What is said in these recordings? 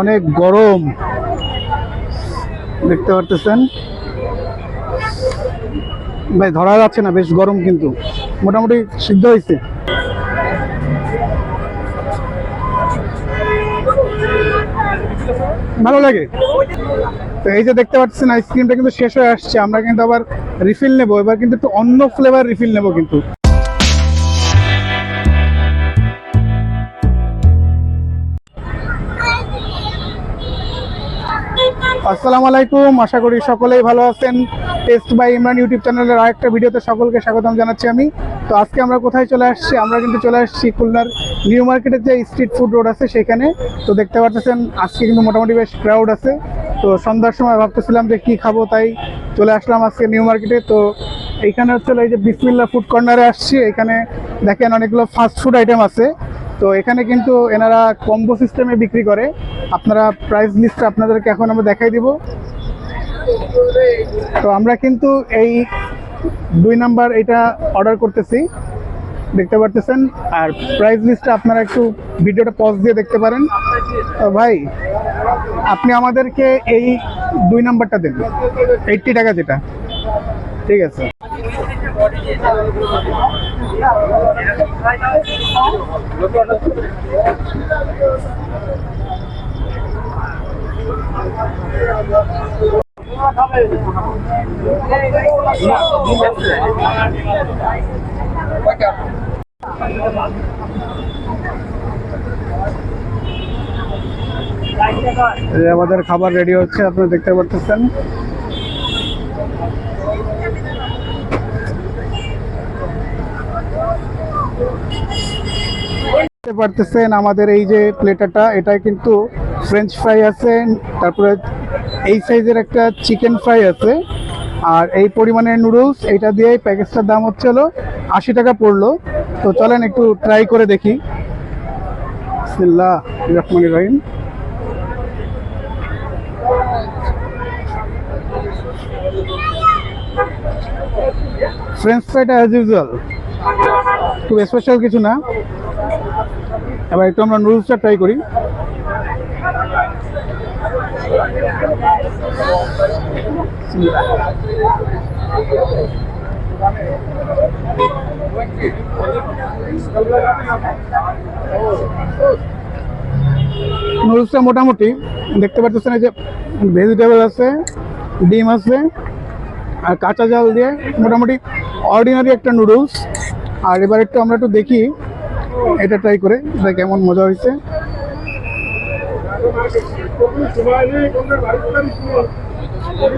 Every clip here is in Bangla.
অনেক গরম। দেখতে পারতেছেন? ভাই, ধরা যাচ্ছে না, বেশ গরম কিন্তু। মোটামুটি সিদ্ধ হয়েছে। ভালো লাগে। তো এই যে দেখতে পাচ্ছেন আইসক্রিমটা কিন্তু শেষ হয়ে আসছে। আমরা কিন্তু আবার রিফিল নেব। এবার কিন্তু একটু অন্য ফ্লেভার রিফিল নেব কিন্তু। আসসালামু আলাইকুম। আশা করি সকলেই ভালো আছেন। টেস্ট বাই ইমরান ইউটিউব চ্যানেলের আরেকটা ভিডিওতে সকলকে স্বাগতম জানাচ্ছি আমি। তো আজকে আমরা কোথায় চলে আসছি? আমরা কিন্তু চলে আসছি খুলনার নিউ মার্কেটের যে স্ট্রিট ফুড রোড আছে সেখানে। তো দেখতে পাচ্ছেন আজকে কিন্তু মোটামুটি বেশ ক্রাউড আছে। তো সন্ধ্যার সময় ভাবতেছিলাম যে কি খাব, তাই চলে আসলাম আজকে নিউ মার্কেটে। তো এইখানে হচ্ছে এই যে বিসমিল্লা ফুড কর্নারে আসছি। এখানে দেখেন অনেকগুলো ফাস্ট ফুড আইটেম আছে। তো এখানে কিন্তু এনারা কম্বো সিস্টেমে বিক্রি করে। আপনারা প্রাইস লিস্টটা আপনাদেরকে এখন আমরা দেখাই দিব। তো আমরা কিন্তু এই দুই নাম্বার এটা অর্ডার করতেছি। দেখতে পারতেছেন? আর প্রাইস লিস্টটা আপনারা একটু ভিডিওটা পজ দিয়ে দেখতে পারেন। ভাই, আপনি আমাদেরকে এই দুই নাম্বারটা দেন। এইটটি টাকা যেটা। ঠিক আছে। আমাদের খাবার রেডি হচ্ছে আপনারা দেখতে পারতেছেন? দেখতে পারতেছেন আমাদের এই যে প্লেটারটা এটায় কিন্তু ফ্রেঞ্চ ফ্রাই আছে, তারপরে এই সাইজের একটা চিকেন ফ্রাই আছে, আর এই পরিমাণের নুডলস এটা দিয়ে প্যাকেজটার দাম হচ্ছে হলো আশি টাকা পড়ল। তো চলেন একটু ট্রাই করে দেখি। রহমান রহিম। ফ্রেঞ্চ ফ্রাইটা অ্যাজ ইউজুয়াল খুব স্পেশাল কিছু না। এবার একটু আমরা নুডলসটা ট্রাই করি। নুডলসটা মোটামুটি, দেখতে পাচ্ছেন যে ভেজিটেবল আছে, ডিম আছে, আর কাঁচা জাল দিয়ে মোটামুটি অর্ডিনারি একটা নুডলস। আর এবার একটু আমরা একটু দেখি, এটা ট্রাই করে, এটা কেমন মজা হয়েছে।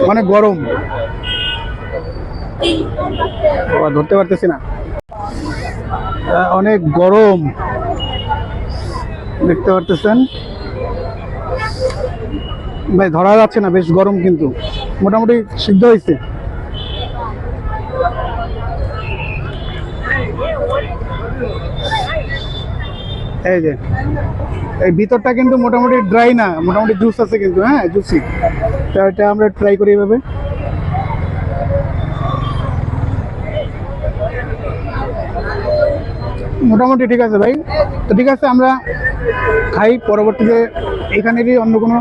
মানে গরম। ধরতে পারতেছি না। অনেক গরম। দেখতে পারতেছেন? ভাই, ধরা যাচ্ছে না, বেশ গরম কিন্তু। মোটামুটি সিদ্ধ হয়েছে। এই যে। এই ভিতরটা কিন্তু মোটামুটি ড্রাই না, মোটামুটি জুস আছে কিন্তু হ্যাঁ জুসি তো এটা আমরা ট্রাই করি এভাবে। মোটামুটি ঠিক আছে ভাই। তো ঠিক আছে, আমরা খাই, পরবর্তীতে এখানেরই অন্য কোনো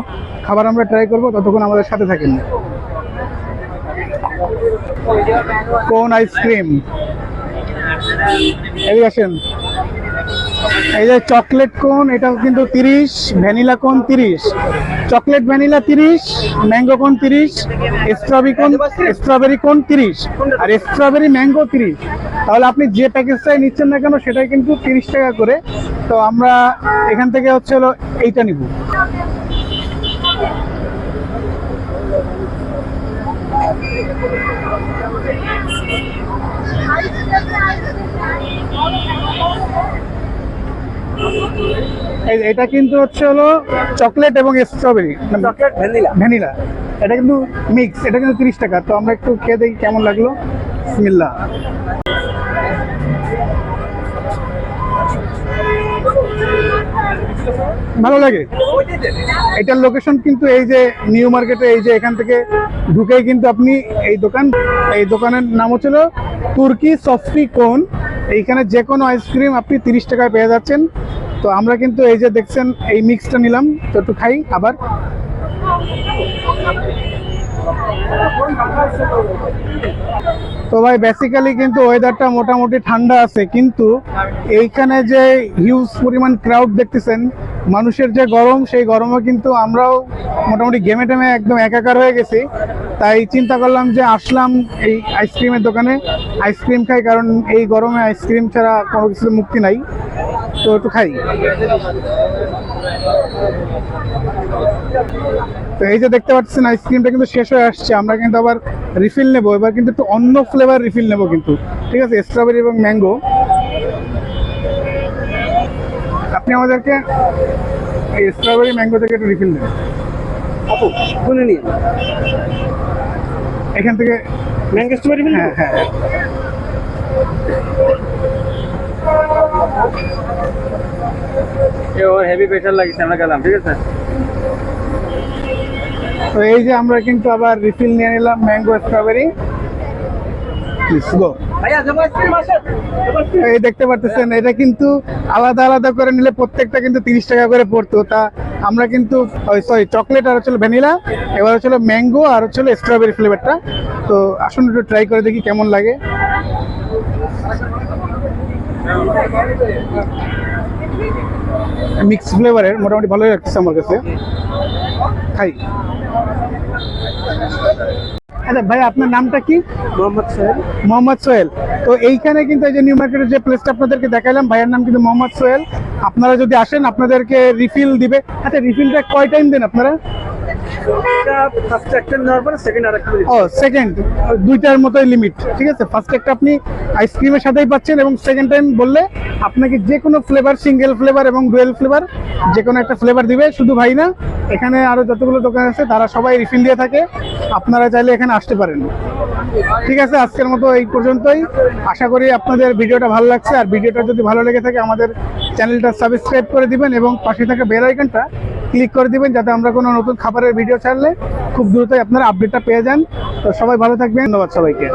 খাবার আমরা ট্রাই করব, ততক্ষণ আমাদের সাথে থাকেন। কোন আইসক্রিম এই আসেন। এই যে চকলেট কোন এটা কিন্তু তিরিশ, ভ্যানিলা কোন তিরিশ। চকলেট ভ্যানিলা তিরিশ, ম্যাঙ্গো কোন তিরিশ, স্ট্রবেরি কোন স্ট্রবেরি কোন তিরিশ, আর স্ট্রবেরি ম্যাঙ্গো তিরিশ। তাহলে আপনি যে প্যাকেজটাই নিচ্ছেন না কেন, সেটাই কিন্তু তিরিশ টাকা করে। তো আমরা এখান থেকে হচ্ছে হলো এইটা নিব। এটা কিন্তু হচ্ছে হলো চকলেট এবং স্ট্রবেরি চকলেট ভ্যানিলা। ভ্যানিলা। এটা কিন্তু মিক্স এটা কিন্তু তিরিশ টাকা। তো আমরা একটু খেয়ে দেখি কেমন লাগল। বিসমিল্লাহ। ভালো লাগে? এটার লোকেশন কিন্তু এই যে নিউ মার্কেটে এই যে এখান থেকে ঢুকেই কিন্তু আপনি এই দোকান এই দোকানের নাম হচ্ছিল তুর্কি সফটি কোন। এইখানে যে কোনো আইসক্রিম আপনি তিরিশ টাকায় পেয়ে যাচ্ছেন। তো আমরা কিন্তু এই যে দেখছেন, এই মিক্সটা নিলাম। তো একটু খাই, আবার। তো ভাই বেসিক্যালি কিন্তু ওয়েদারটা মোটামুটি ঠান্ডা আছে, কিন্তু এইখানে যে হিউজ পরিমাণ ক্রাউড দেখতেছেন, মানুষের যে গরম, সেই গরমে কিন্তু আমরাও মোটামুটি গেমে টেমে একদম একাকার হয়ে গেছি। তাই চিন্তা করলাম যে আসলাম এই আইসক্রিমের দোকানে। আইসক্রিম খাই, কারণ এই গরমে আইসক্রিম ছাড়া কোনো কিছু মুক্তি নাই। তো একটু খাই। তো এই যে দেখতে পাচ্ছেন আইসক্রিমটা কিন্তু শেষ হয়ে আসছে। আমরা কিন্তু আবার রিফিল নেব। এবার কিন্তু একটু অন্য ফ্লেভার রিফিল নেব কিন্তু। ঠিক আছে? স্ট্রবেরি এবং ম্যাঙ্গো আপনি আমাদেরকে এই স্ট্রবেরি ম্যাঙ্গো থেকে একটু রিফিল দেন আপু শুনে নিন। এখান থেকে ম্যাঙ্গো স্ট্রবেরি হ্যাঁ হ্যাঁ। ওর হেভি প্রেশার লাগিয়েছে আমরা গেলাম ঠিক আছে? তো এই যে আমরা কিন্তু আবার রিফিল নিয়ে নিলাম ম্যাঙ্গো স্ট্রবেরি এই দেখতে পারতেছেন এটা কিন্তু আলাদা আলাদা করে নিলে প্রত্যেকটা কিন্তু তিরিশ টাকা করে পড়তো। তা আমরা কিন্তু সরি চকলেট আর হচ্ছিল ভ্যানিলা এবার হচ্ছিল ম্যাঙ্গো আর হচ্ছিল স্ট্রবেরি ফ্লেভারটা তো আসুন একটু ট্রাই করে দেখি কেমন লাগে। মিক্স ফ্লেভারের মোটামুটি ভালোই লাগছে আমার কাছে। খাই। আচ্ছা ভাই আপনার নামটা কি? মোহাম্মদ সোহেল। মোহাম্মদ সোহেল। তো এইখানে কিন্তু এই যে নিউ মার্কেটের যে প্লেসটা আপনাদেরকে দেখালাম ভাইয়ের নাম কিন্তু মোহাম্মদ সোহেল। আপনারা যদি আসেন আপনাদেরকে রিফিল দিবে। আচ্ছা রিফিলটা কয় টাইম দেন আপনারা? ফার্স্ট একটা নেওয়ার সেকেন্ড ও সেকেন্ড দুইটার মতোই লিমিট ঠিক আছে? ফার্স্ট একটা আপনি আইসক্রিমের সাথেই পাচ্ছেন এবং সেকেন্ড টাইম বললে আপনাকে যে কোনো ফ্লেভার সিঙ্গেল ফ্লেভার এবং ডুয়েল ফ্লেভার যে কোনো একটা ফ্লেভার দিবে, শুধু ভাই না, এখানে আরও যতগুলো দোকান আছে, তারা সবাই রিফিল দিয়ে থাকে। আপনারা চাইলে এখানে আসতে পারেন। ঠিক আছে? আজকের মতো এই পর্যন্তই। আশা করি আপনাদের ভিডিওটা ভালো লাগছে। আর ভিডিওটা যদি ভালো লেগে থাকে, আমাদের চ্যানেলটা সাবস্ক্রাইব করে দিবেন এবং পাশে থাকা বেল আইকনটা ক্লিক করে দিবেন যাতে আমরা কোনো নতুন খাবারের ভিডিও ছাড়লে খুব দ্রুতই আপনারা আপডেটটা পেয়ে যান। তো সবাই ভালো থাকবেন। ধন্যবাদ সবাইকে।